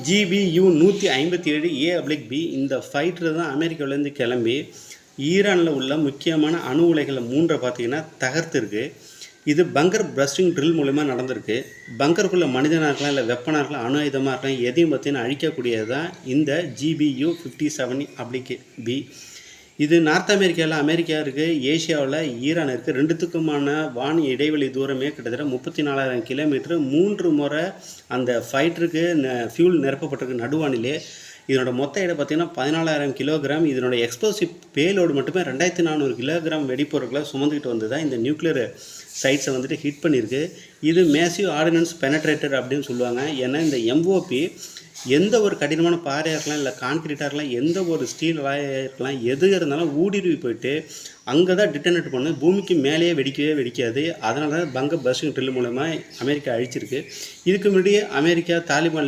GPU நூற்றி ஐம்பத்தி ஏழு ஏ அப்ளிக் பி இந்த ஃபைட்டர் தான் அமெரிக்காவிலேருந்து கிளம்பி ஈரானில் உள்ள முக்கியமான அணு உலைகளை மூன்றை பார்த்தீங்கன்னா தகர்த்துருக்கு. இது பங்கர் பிரஸ்டிங் ட்ரில் மூலிமா நடந்திருக்கு. பங்கருக்குள்ள மனிதனாக இருக்கலாம் இல்லை வெப்பனாக இருக்கலாம் அணு ஆயுதமாக இருக்கலாம் எதையும் பார்த்தீங்கன்னா அழிக்கக்கூடியது தான் இந்த ஜிபியு ஃபிஃப்டி செவன் அப்ளிக் பி இது நார்த் அமெரிக்காவில் அமெரிக்கா இருக்குது ஏஷியாவில் ஈரான் இருக்குது ரெண்டுத்துக்குமான வான் இடைவெளி தூரமே கிட்டத்தட்ட முப்பத்தி நாலாயிரம் கிலோமீட்டர். மூன்று முறை அந்த ஃபைட்டருக்கு ஃபியூல் நிரப்பப்பட்டிருக்கு நடுவானிலே. இதனோட மொத்த எடை பார்த்திங்கன்னா பதினாலாயிரம் கிலோகிராம். இதனோட எக்ஸ்ப்ளோசிவ் பேலோடு மட்டுமே ரெண்டாயிரத்தி நானூறு கிலோகிராம் வெடிப்பொருட்களை சுமந்துக்கிட்டு வந்து தான் இந்த நியூக்ளியர் சைட்ஸை வந்துட்டு ஹிட் பண்ணியிருக்கு. இது மேசிவ் ஆர்டினன்ஸ் பெனட்ரேட்டர் அப்படின்னு சொல்லுவாங்க. ஏன்னா இந்த எம்ஓபி எந்த ஒரு கடினமான பாறையாக இருக்கலாம் இல்லை கான்கிரீட்டாக இருக்கலாம் எந்த ஒரு ஸ்டீல் வாயாக இருக்கலாம் எது இருந்தாலும் ஊடுருவி போயிட்டு அங்கே தான் டிட்டனேட் பண்ணு பூமிக்கு மேலேயே வெடிக்கவே வெடிக்காது. அதனால தான் பங்க பஸ்டிங் ட்ரில் மூலமாக அமெரிக்கா அழிச்சிருக்கு. இதுக்கு முன்னாடியே அமெரிக்கா தாலிபான்